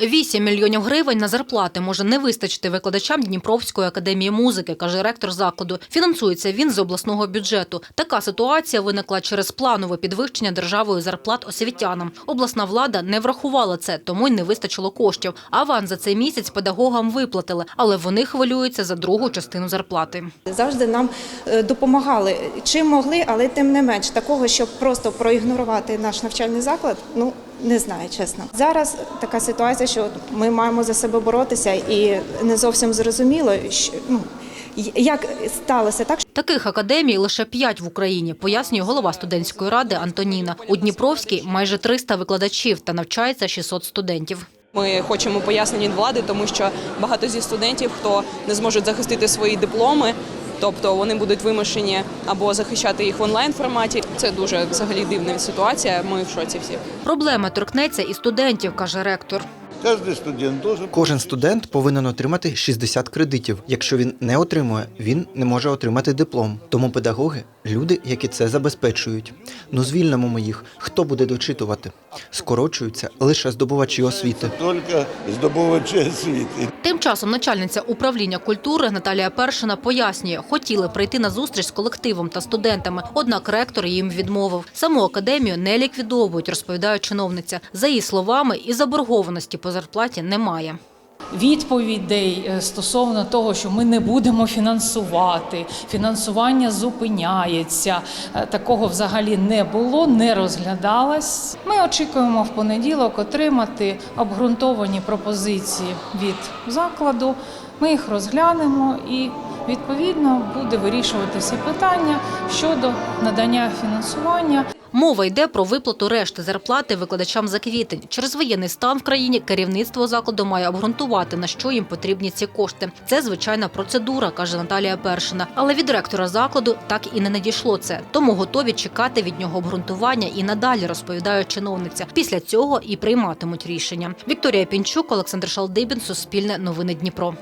8 мільйонів гривень на зарплати може не вистачити викладачам Дніпровської академії музики, каже ректор закладу. Фінансується він з обласного бюджету. Така ситуація виникла через планове підвищення державою зарплат освітянам. Обласна влада не врахувала це, тому й не вистачило коштів. Аванс за цей місяць педагогам виплатили, але вони хвилюються за другу частину зарплати. Завжди нам е, допомагали чим могли, але тим не менш такого, щоб просто проігнорувати наш навчальний заклад, ну не знаю, чесно. Зараз така ситуація, що ми маємо за себе боротися, і не зовсім зрозуміло, що, ну, як сталося так, Таких академій лише п'ять в Україні, пояснює голова студентської ради Антоніна. У Дніпровській майже 300 викладачів та навчається 600 студентів. Ми хочемо пояснень від влади, тому що багато зі студентів, хто не зможуть захистити свої дипломи, тобто вони будуть вимушені або захищати їх в онлайн форматі. Це дуже взагалі дивна ситуація. Ми в шоці всі. Проблема торкнеться і студентів, каже ректор. Каждый студент должен Кожен студент повинен отримати 60 кредитів. Якщо він не отримує, він не може отримати диплом. Тому педагоги люди, які це забезпечують. Ну звільнимо ми їх. Хто буде дочитувати? Скорочуються лише здобувачі освіти. только здобувачі освіти. Тим часом начальниця управління культури Наталія Першина пояснює, хотіли прийти на зустріч з колективом та студентами, однак ректор їм відмовив. Саму академію не ліквідовують, розповідає чиновниця. За її словами, і заборгованості по зарплаті немає. відповідей е, стосовно того, що ми не будемо фінансувати, фінансування зупиняється. е, Такого взагалі не було, не розглядалось. Ми очікуємо в понеділок отримати обґрунтовані пропозиції від закладу. Ми їх розглянемо і відповідно буде вирішуватися питання щодо надання фінансування. Мова йде про виплату решти зарплати викладачам за квітень. Через воєнний стан в країні керівництво закладу має обґрунтувати, на що їм потрібні ці кошти. Це звичайна процедура, каже Наталія Першина. Але від ректора закладу так і не надійшло це. Тому готові чекати від нього обґрунтування і надалі, розповідає чиновниця. Після цього і прийматимуть рішення. Вікторія Пінчук, Олександр Шалдибін, Суспільне новини Дніпро.